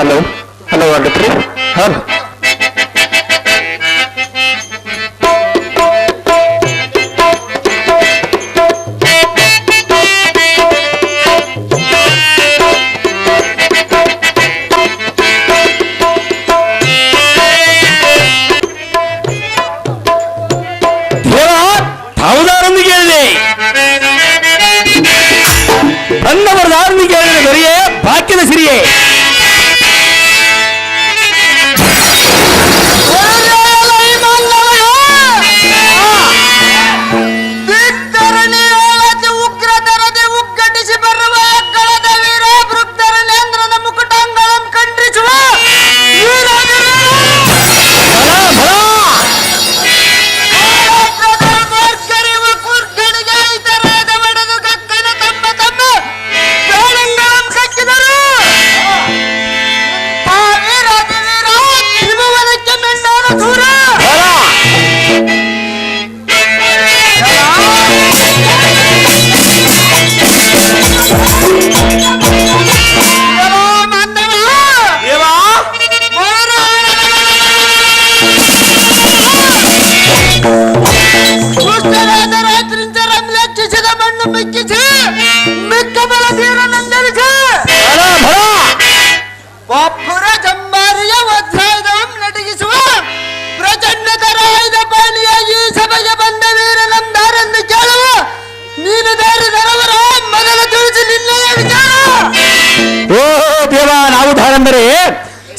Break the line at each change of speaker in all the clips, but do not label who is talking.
Halo, halo,
ada trip? Halo. ಧಾರಂದರೆ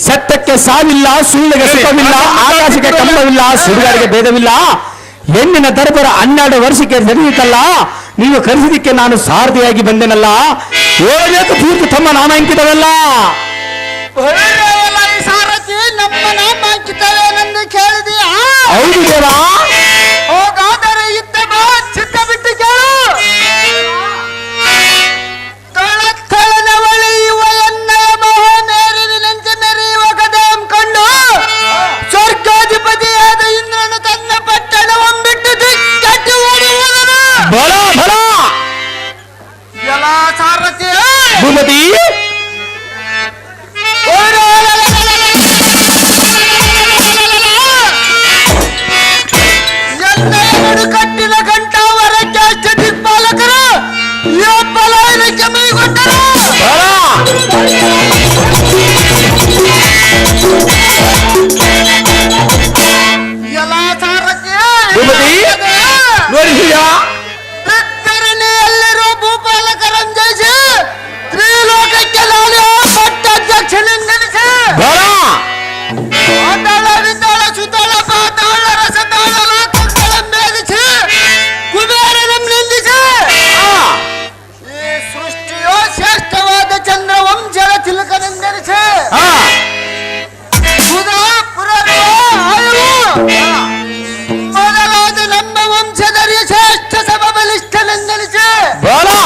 ಸತ್ಯಕ್ಕೆ ಸಾವಿಲ್ಲ ಸುಳ್ಳಿಗೆ ಸುಖವಿಲ್ಲ ಆಕಾಶಕ್ಕೆ ಕಂಬವಿಲ್ಲ ಸುಡುಗಾರಿಗೆ ಭೇದವಿಲ್ಲ. ಹೆಣ್ಣಿನ ದರ್ಬರ ಹನ್ನೆರಡು ವರ್ಷಕ್ಕೆ ನಡೆಯುತ್ತಲ್ಲ ನೀವು ಕರೆಸಿದಕ್ಕೆ ನಾನು ಸಾರಥಿಯಾಗಿ ಬಂದೆನಲ್ಲ. ಹೇಳಬೇಕು ಪೂರ್ತಿ ತಮ್ಮ
ನಾಮ ಅಂಕಿತವಲ್ಲ
ಹೌದು ದೇವ.
ಎನ್ನಯನಡು ಕಟ್ಟಿನ ಕಂಠಾವರಕ್ಕೆ ಅಷ್ಟ ದಿಕ್ಪಾಲಕರು ಪಲಾಯನಕ್ಕೆ ಮೈಗೊಂಡರು ಎಲ್ಲ ಸಾರಥಿ
ಭೂಪತಿ? ನೋಡಿದೀಯಾ
ಎಲ್ಲರೂ ಭೂಪಾಲಕರಂ ಜಯಿಸಿ ತ್ರಿಲೋಕಕ್ಕೆ ನಾನು
ಪಟ್ಟ
ಪಾತಾಳ శ్రేష్ఠ సభ బలిష్ఠ నందలిచే బోలా!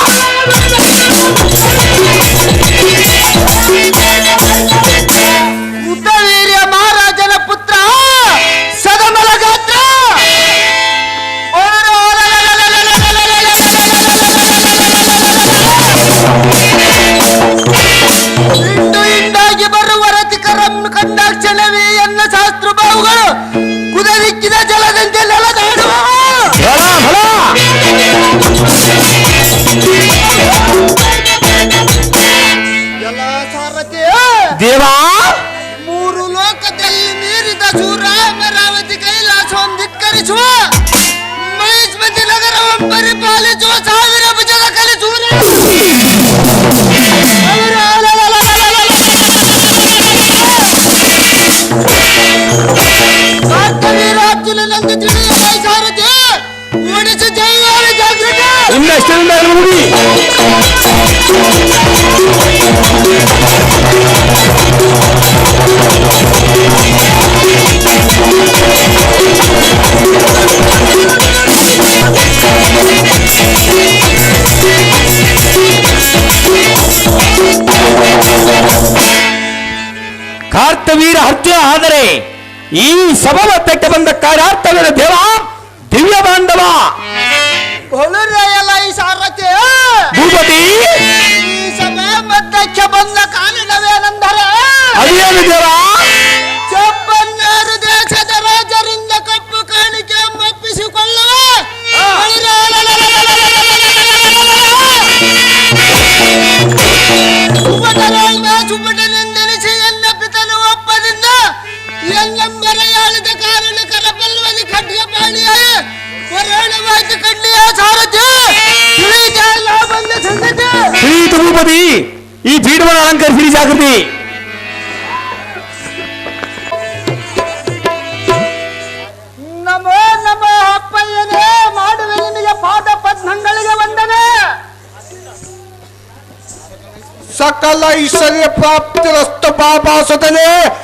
పరిపాలించు సావిరపు జగకలి
చూరే ఇన్వెస్ట్ ಕಾರ್ತವೀರ ಹತ್ಯೆ ಆದರೆ ಈ ಸಭಾವತ್ತಕ್ಕೆ ಬಂದ ಕಾರ್ಯಾರ್ಥವೀರ ದೇವ? ದಿವ್ಯ ಬಾಂಧವ. ಭೂಪತಿ.
ಬಂದ ಕಾರಣವೇನೆಂದರೆ
ಅದೇನು ದೇವ?
ಚಪ್ಪನ್ನೇರು ದೇಶದ ರಾಜರಿಂದ ಕಪ್ಪು ಕಾಣಿಕೆ ಒಪ್ಪಿಸಿಕೊಳ್ಳುವ ಸುಪಟನೆಂದೆನಿಸಿ ಎಲ್ಲೆಂಬರೆಯಾಳಿದ ಕಾರಣಕರ ಬಲ್ಲವನಿ ಖಡ್ಗ ಪಾಣಿಯ ಪರಾಣವಾಯ್ತು ಕಣ್ಣಿಯ ಸಾರಥಿ ತಿಳಿದ ಲಾಭ ಬಂದ ಸಂಗತಿ
ಪ್ರೀತ ಭೂಪತಿ ಈ ಪೀಠವನ್ನು ಅಲಂಕರಿಸಿ ಜಾಗೃತಿ
ನಮೋ ನಮೋ ಅಪ್ಪಯ್ಯನೇ ಮಾಡುವೆ ನಿನಗೆ ಪಾದ ಪದ್ಮಗಳಿಗೆ ವಂದನೆ
ಸಕಲ ಐಶ್ವರ್ಯ ಪ್ರಾಪ್ತಿರಸ್ತು ಬಾಬಾ ಸುತನೆ ಸುಂದರ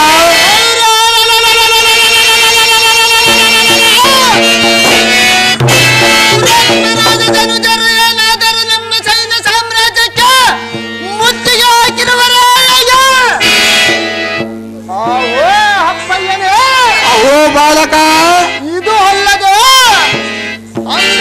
ಬಾಲಕ. ಇದು ಅಲ್ಲದೆ
ಅಲ್ಲ